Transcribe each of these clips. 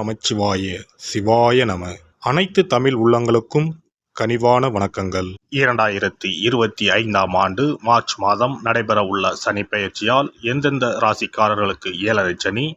நமச்சிவாய. சிவாய நம. அனைத்து தமிழ் உள்ளங்களுக்கும் கனிவான வணக்கங்கள். இரண்டாயிரத்தி இருபத்தி ஐந்தாம் ஆண்டு மார்ச் மாதம் நடைபெறவுள்ள சனி பயிற்சியால் எந்தெந்த ராசிக்காரர்களுக்கு ஏழரை சனி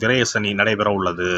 விரயசனி நடைபெற உள்ளது.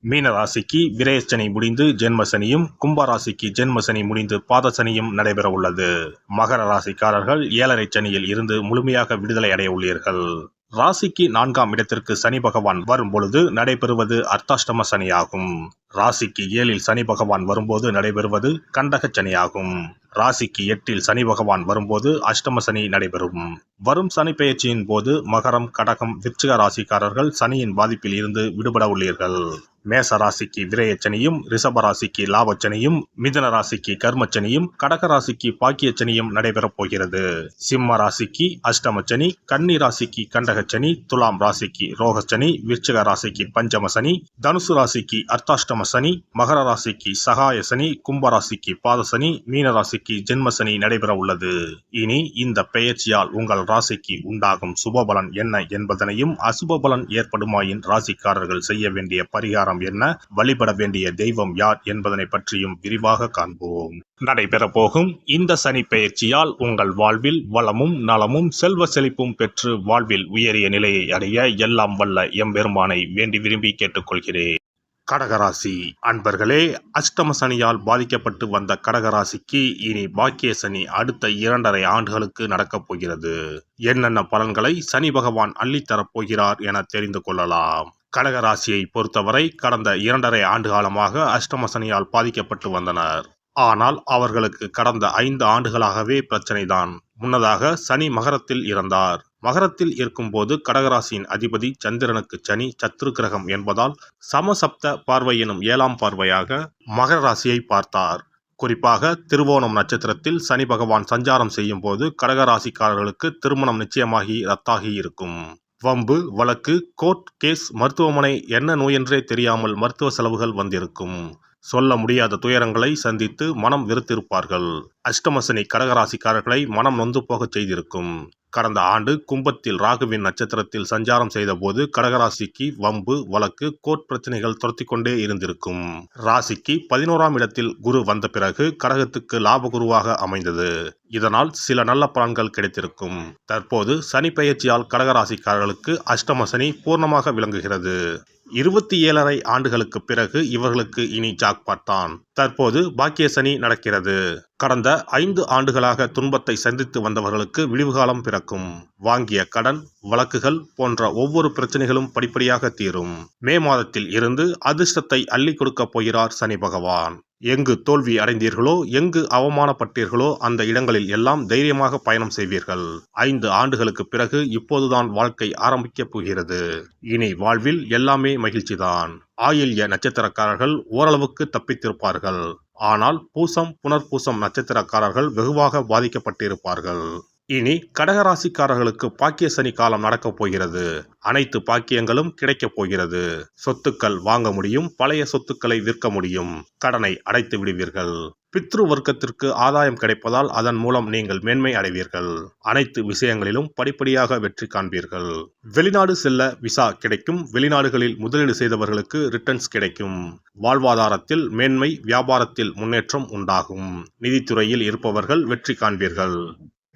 மீன ராசிக்கு விரயசனி முடிந்து ஜென்மசனியும் கும்பராசிக்கு ஜென்மசனி முடிந்து பாதசனியும் நடைபெற உள்ளது. மகர ராசிக்காரர்கள் ஏழரை சனியில் இருந்து முழுமையாக விடுதலை அடைய உள்ளீர்கள். ராசிக்கு நான்காம் இடத்திற்கு சனி பகவான் வரும் பொழுது நடைபெறுவது அர்த்தாஷ்டம சனியாகும். ராசிக்கு ஏழில் சனி பகவான் வரும்போது நடைபெறுவது கண்டக சனியாகும். ராசிக்கு எட்டில் சனி பகவான் வரும்போது அஷ்டம சனி நடைபெறும். வரும் சனி பெயர்ச்சியின் போது மகரம் கடகம் விருச்சிக ராசிக்காரர்கள் சனியின் பாதிப்பில் இருந்து விடுபட உள்ளீர்கள். மேச ராசிக்கு விரயச்சனையும் ரிஷப ராசிக்கு லாபச்சனையும் மிதன ராசிக்கு கர்மச்சனையும் கடக ராசிக்கு பாக்கியச்சனையும் நடைபெறப் போகிறது. சிம்ம ராசிக்கு அஷ்டமச்சனி கன்னி ராசிக்கு கண்டகச்சனி துலாம் ராசிக்கு ரோகச்சனி விருச்சிக ராசிக்கு பஞ்சம சனி தனுசு ராசிக்கு அர்த்தாஷ்டம சனி மகர ராசிக்கு சகாய சனி கும்ப ராசிக்கு பாதசனி மீன ராசிக்கு ஜென்மசனி நடைபெற உள்ளது. இனி இந்த பெயர்ச்சியால் உங்கள் ராசிக்கு உண்டாகும் சுபபலன் என்ன என்பதனையும் அசுபபலன் ஏற்படுமாயின் ராசிக்காரர்கள் செய்ய வேண்டிய பரிகாரம் என்ன? வழிபட வேண்டிய தெய்வம் யார் என்பதனை பற்றியும் விரிவாக காண்போம். நடைபெற போகும் இந்த சனி பெயர்ச்சியால் உங்கள் வாழ்வில் வளமும் நலமும் செல்வ செழிப்பும் பெற்று வாழ்வில் உயரிய நிலையை அடைய எல்லாம் வல்ல எம்பெருமானை வேண்டி விரும்பி கேட்டுக்கொள்கிறேன். கடகராசி. அன்பர்களே அஷ்டம சனியால் பாதிக்கப்பட்டு வந்த கடகராசிக்கு இனி பாக்கிய சனி அடுத்த இரண்டரை ஆண்டுகளுக்கு நடக்கப் போகிறது. என்னென்ன பலன்களை சனி பகவான் அள்ளித்தரப் போகிறார் என தெரிந்து கொள்ளலாம். கடகராசியை பொறுத்தவரை கடந்த இரண்டரை ஆண்டு காலமாக அஷ்டம சனியால் பாதிக்கப்பட்டு வந்தனர். ஆனால் அவர்களுக்கு கடந்த ஐந்து ஆண்டுகளாகவே பிரச்சனைதான். முன்னதாக சனி மகரத்தில் இருந்தார் மகரத்தில் இருக்கும்போது கடகராசியின் அதிபதி சந்திரனுக்கு சனி சத்ரு கிரகம் என்பதால் சமசப்த பார்வை எனும் ஏழாம் பார்வையாக மகர ராசியை பார்த்தார். குறிப்பாக திருவோணம் நட்சத்திரத்தில் சனி பகவான் சஞ்சாரம் செய்யும் போது கடகராசிக்காரர்களுக்கு திருமணம் நிச்சயமாகி ரத்தாகி இருக்கும். வம்பு வழக்கு கோர்ட் கேஸ் மருத்துவமனை என்ன நோயென்றே தெரியாமல் மருத்துவ செலவுகள் வந்திருக்கும். சொல்ல முடியாத துயரங்களை சந்தித்து மனம் வெறுத்திருப்பார்கள். அஷ்டமசனி கடகராசிக்காரர்களை மனம் நொந்து போகச் செய்திருக்கும். கடந்த ஆண்டு கும்பத்தில் ராகுவின் நட்சத்திரத்தில் சஞ்சாரம் செய்தபோது கடகராசிக்கு வம்பு வழக்கு கோர்ட் பிரச்சனைகள் துரத்தி கொண்டே இருந்திருக்கும். ராசிக்கு பதினோராம் இடத்தில் குரு வந்த பிறகு கடகத்துக்கு லாப குருவாக அமைந்தது. இதனால் சில நல்ல பலன்கள் கிடைத்திருக்கும். தற்போது சனி பயிற்சியால் கடகராசிக்காரர்களுக்கு அஷ்டம சனி பூர்ணமாக விளங்குகிறது. இருபத்தி ஏழரை ஆண்டுகளுக்கு பிறகு இவர்களுக்கு இனி ஜாக்பாட் தான் தற்போது பாக்கிய சனி நடக்கிறது. கடந்த ஐந்து ஆண்டுகளாக துன்பத்தை சந்தித்து வந்தவர்களுக்கு விடிவுகாலம் பிறக்கும். வாங்கிய கடன் வழக்குகள் போன்ற ஒவ்வொரு பிரச்சனைகளும் படிப்படியாக தீரும். மே மாதத்தில் இருந்து அதிர்ஷ்டத்தை அள்ளி கொடுக்கப் போகிறார் சனி பகவான். எங்கு தோல்வி அடைந்தீர்களோ எங்கு அவமானப்பட்டீர்களோ அந்த இடங்களில் எல்லாம் தைரியமாக பயணம் செய்வீர்கள். ஐந்து ஆண்டுகளுக்கு பிறகு இப்போதுதான் வாழ்க்கை ஆரம்பிக்கப் போகிறது. இனி வாழ்வில் எல்லாமே மகிழ்ச்சிதான். ஆயில்ய நட்சத்திரக்காரர்கள் ஓரளவுக்கு தப்பித்திருப்பார்கள். ஆனால் பூசம் புனர்பூசம் நட்சத்திரக்காரர்கள் வெகுவாக பாதிக்கப்பட்டிருப்பார்கள். இனி கடகராசிக்காரர்களுக்கு பாக்கிய சனி காலம் நடக்கப் போகிறது. அனைத்து பாக்கியங்களும் கிடைக்கப் போகிறது. சொத்துக்கள் வாங்க முடியும் பழைய சொத்துக்களை விற்க முடியும். கடனை அடைத்து விடுவீர்கள். பித்ரு வர்க்கத்திற்கு ஆதாயம் கிடைப்பதால் அதன் மூலம் நீங்கள் மேன்மை அடைவீர்கள். அனைத்து விஷயங்களிலும் படிப்படியாக வெற்றி காண்பீர்கள். வெளிநாடு செல்ல விசா கிடைக்கும். வெளிநாடுகளில் முதலீடு செய்தவர்களுக்கு ரிட்டர்ன்ஸ் கிடைக்கும். வாழ்வாதாரத்தில் மேன்மை வியாபாரத்தில் முன்னேற்றம் உண்டாகும். நிதித்துறையில் இருப்பவர்கள் வெற்றி காண்பீர்கள்.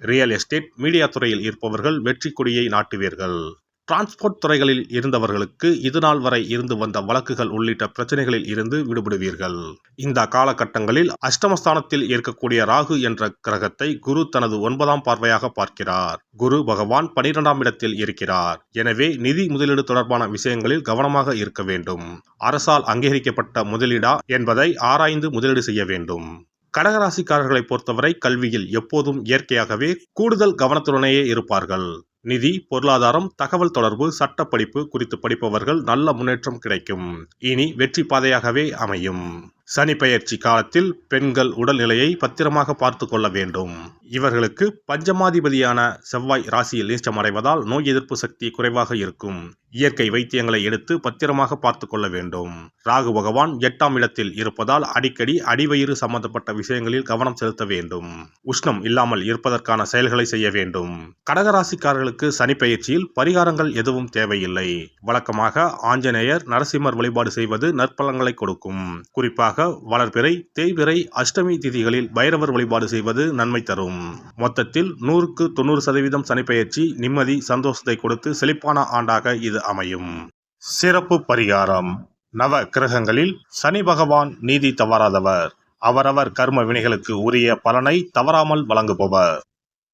ரியல் எஸ்டேட் மீடியா துறையில் இருப்பவர்கள் வெற்றி கொடியை நாட்டுவீர்கள். டிரான்ஸ்போர்ட் துறைகளில் இருந்தவர்களுக்கு இதுநாள் வரை இருந்து வந்த வழக்குகள் உள்ளிட்ட பிரச்சனைகளில் இருந்து விடுபடுவீர்கள். இந்த காலகட்டங்களில் அஷ்டமஸ்தானத்தில் இருக்கக்கூடிய ராகு என்ற கிரகத்தை குரு தனது ஒன்பதாம் பார்வையாக பார்க்கிறார். குரு பகவான் பனிரெண்டாம் இடத்தில் இருக்கிறார். எனவே நிதி முதலீடு தொடர்பான விஷயங்களில் கவனமாக இருக்க வேண்டும். அரசால் அங்கீகரிக்கப்பட்ட முதலீடா என்பதை ஆராய்ந்து முதலீடு செய்ய வேண்டும். கடகராசிக்காரர்களை பொறுத்தவரை கல்வியில் எப்போதும் இயற்கையாகவே கூடுதல் கவனத்துடனேயே இருப்பார்கள். நிதி பொருளாதாரம் தகவல் தொடர்பு சட்ட படிப்பு குறித்து படிப்பவர்கள் நல்ல முன்னேற்றம் கிடைக்கும். இனி வெற்றி பாதையாகவே அமையும். சனி பெயர்ச்சி காலத்தில் பெண்கள் உடல்நிலையை பத்திரமாக பார்த்து கொள்ள வேண்டும். இவர்களுக்கு பஞ்சமாதிபதியான செவ்வாய் ராசியில் நீச்சமடைவதால் நோய் எதிர்ப்பு சக்தி குறைவாக இருக்கும். இயற்கை வைத்தியங்களை எடுத்து பத்திரமாக பார்த்து கொள்ள வேண்டும். ராகு பகவான் எட்டாம் இடத்தில் இருப்பதால் அடிக்கடி அடிவயிறு சம்பந்தப்பட்ட விஷயங்களில் கவனம் செலுத்த வேண்டும். உஷ்ணம் இல்லாமல் இருப்பதற்கான செயல்களை செய்ய வேண்டும். கடகராசிக்காரர்களுக்கு சனி பயிற்சியில் பரிகாரங்கள் எதுவும் தேவையில்லை. வழக்கமாக ஆஞ்சநேயர் நரசிம்மர் வழிபாடு செய்வது நற்பலங்களை கொடுக்கும். குறிப்பாக வளர்பிறை தேய்பிறை அஷ்டமி திதிகளில் பைரவர் வழிபாடு செய்வது நன்மை தரும். மொத்தத்தில் நூறுக்கு தொண்ணூறு சதவீதம் சனிப்பெயர்ச்சி நிம்மதி சந்தோஷத்தை கொடுத்து செழிப்பான ஆண்டாக இது அமையும். சிறப்பு பரிகாரம். நவ கிரகங்களில் சனி பகவான் நீதி தவறாதவர். அவரவர் கர்ம வினைகளுக்கு உரிய பலனை தவறாமல் வழங்குபவர்.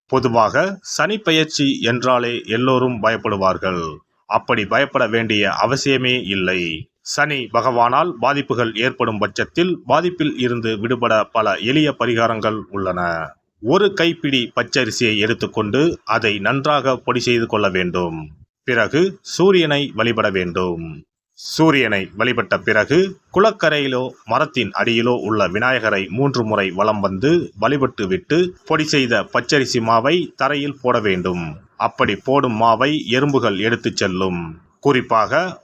பொதுவாக சனி பயிற்சி என்றாலே எல்லோரும் பயப்படுவார்கள். அப்படி பயப்பட வேண்டிய அவசியமே இல்லை. சனி பகவானால் பாதிப்புகள் ஏற்படும் பட்சத்தில் பாதிப்பில் இருந்து விடுபட பல எளிய பரிகாரங்கள் உள்ளன. ஒரு கைப்பிடி பச்சரிசியை எடுத்துக்கொண்டு அதை நன்றாக பொடி செய்து கொள்ள வேண்டும். பிறகு சூரியனை வழிபட வேண்டும். சூரியனை வழிபட்ட பிறகு குளக்கரையிலோ மரத்தின் அடியிலோ உள்ள விநாயகரை மூன்று முறை வலம் வந்து வழிபட்டு விட்டு பொடி செய்த பச்சரிசி மாவை தரையில் போட வேண்டும். அப்படி போடும் மாவை எறும்புகள் எடுத்துச் செல்லும். குறிப்பாக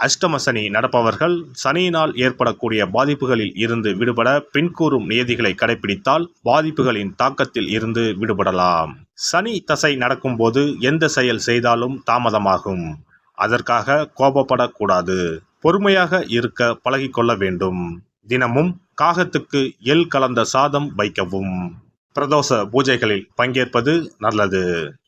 அஷ்டம சனி நடப்பவர்கள் சனியினால் ஏற்படக்கூடிய பாதிப்புகளில் இருந்து விடுபட பின்கூறும் நியதிகளை கடைபிடித்தால் பாதிப்புகளின் தாக்கத்தில் இருந்து விடுபடலாம். சனி தசை நடக்கும்போது எந்த செயல் செய்தாலும் தாமதமாகும். அதற்காக கோபப்படக்கூடாது. பொறுமையாக இருக்க பழகிக்கொள்ள வேண்டும். தினமும் காகத்துக்கு எள் கலந்த சாதம் வைக்கவும். பிரதோஷ பூஜைகளில் பங்கேற்பது நல்லது.